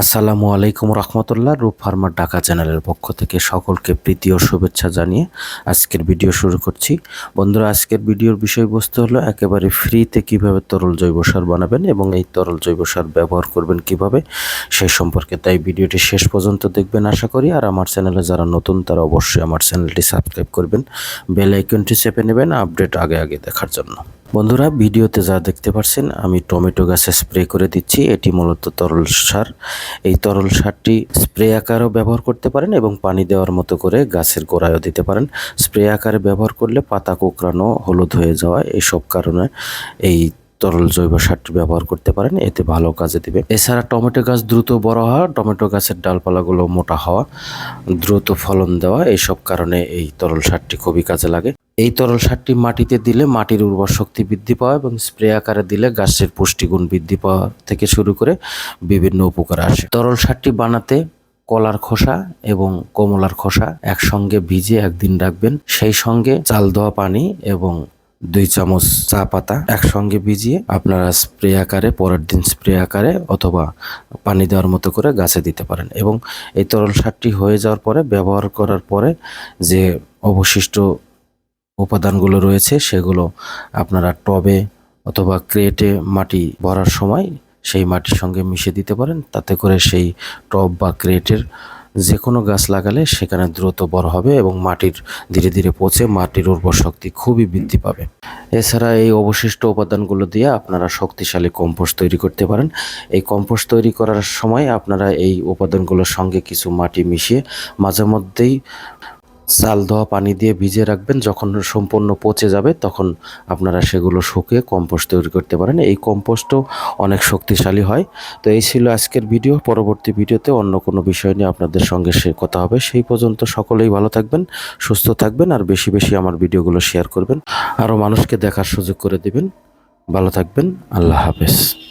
আসসালামু আলাইকুম রহমতুল্লাহ, রূপ ফার্মার ঢাকা চ্যানেলের পক্ষ থেকে সকলকে প্রীতি ও শুভেচ্ছা জানিয়ে আজকের ভিডিও শুরু করছি। বন্ধুরা, আজকের ভিডিওর বিষয়বস্তু হলো একেবারে ফ্রিতে কীভাবে তরল জৈব সার বানাবেন এবং এই তরল জৈব সার ব্যবহার করবেন কীভাবে সেই সম্পর্কে। তাই ভিডিওটি শেষ পর্যন্ত দেখবেন আশা করি। আর আমার চ্যানেলে যারা নতুন, তারা অবশ্যই আমার চ্যানেলটি সাবস্ক্রাইব করবেন, বেল আইকনটি চেপে নেবেন আপডেট আগে আগে দেখার জন্য। বন্ধুরা, ভিডিওতে যা দেখতে পাচ্ছেন আমি টমেটো গাছে স্প্রে করে দিচ্ছি। এটি মূলত তরল সার। এই তরল সারটি স্প্রে আকারেও ব্যবহার করতে পারেন এবং পানি দেওয়ার মতো করে গাছের গোড়ায়ও দিতে পারেন। স্প্রে আকারে ব্যবহার করলে পাতা, কোঁকড়ানো, হলুদ হয়ে যাওয়া এইসব কারণে এই তরল জৈব সারটি ব্যবহার করতে পারেন। এতে ভালো কাজে দিবে। এছাড়া টমেটো গাছ দ্রুত বড় হওয়া, টমেটো গাছের ডালপালাগুলো মোটা হওয়া, দ্রুত ফলন দেওয়া এইসব কারণে এই তরল সারটি খুবই কাজে লাগে। এই তরল সারটি মাটিতে দিলে মাটির উর্বর শক্তি বৃদ্ধি পাওয়া এবং স্প্রে আকারে দিলে গাছের পুষ্টিগুণ বৃদ্ধি পাওয়া থেকে শুরু করে বিভিন্ন উপকার আসে। তরল সারটি বানাতে কলার খোসা এবং কমলার খোসা একসঙ্গে ভিজে একদিন রাখবেন। সেই সঙ্গে চাল দেওয়া পানি এবং দুই চামচ চা পাতা একসঙ্গে ভিজিয়ে আপনারা স্প্রে আকারে, পরের দিন স্প্রে আকারে অথবা পানি দেওয়ার মতো করে গাছে দিতে পারেন এবং এই তরল সারটি হয়ে যাওয়ার পরে, ব্যবহার করার পরে যে অবশিষ্ট উপাদানগুলো রয়েছে, সেগুলো আপনারা টবে অথবা ক্রেটে মাটি ভরার সময় সেই মাটির সঙ্গে মিশে দিতে পারেন। তাতে করে সেই টব বা ক্রেটের যে কোনো গাছ লাগালে সেখানে দ্রুত বড় হবে এবং মাটির ধীরে ধীরে পচে মাটির উর্বর শক্তি খুবই বৃদ্ধি পাবে। এছাড়া এই অবশিষ্ট উপাদানগুলো দিয়ে আপনারা শক্তিশালী কম্পোস্ট তৈরি করতে পারেন। এই কম্পোস্ট তৈরি করার সময় আপনারা এই উপাদানগুলোর সঙ্গে কিছু মাটি মিশিয়ে মাঝে মধ্যেই চাল ধোয়া পানি দিয়ে ভিজিয়ে রাখবেন। যখন সম্পূর্ণ পচে যাবে, তখন আপনারা সেগুলো শুকিয়ে কম্পোস্ট তৈরি করতে পারেন। এই কম্পোস্টও অনেক শক্তিশালী হয়। তো এই ছিল আজকের ভিডিও। পরবর্তী ভিডিওতে অন্য কোনো বিষয় নিয়ে আপনাদের সঙ্গে সে কথা হবে। সেই পর্যন্ত সকলেই ভালো থাকবেন, সুস্থ থাকবেন, আর বেশি বেশি আমার ভিডিওগুলো শেয়ার করবেন। আরও মানুষকে দেখার সুযোগ করে দিবেন। ভালো থাকবেন। আল্লাহ হাফেজ।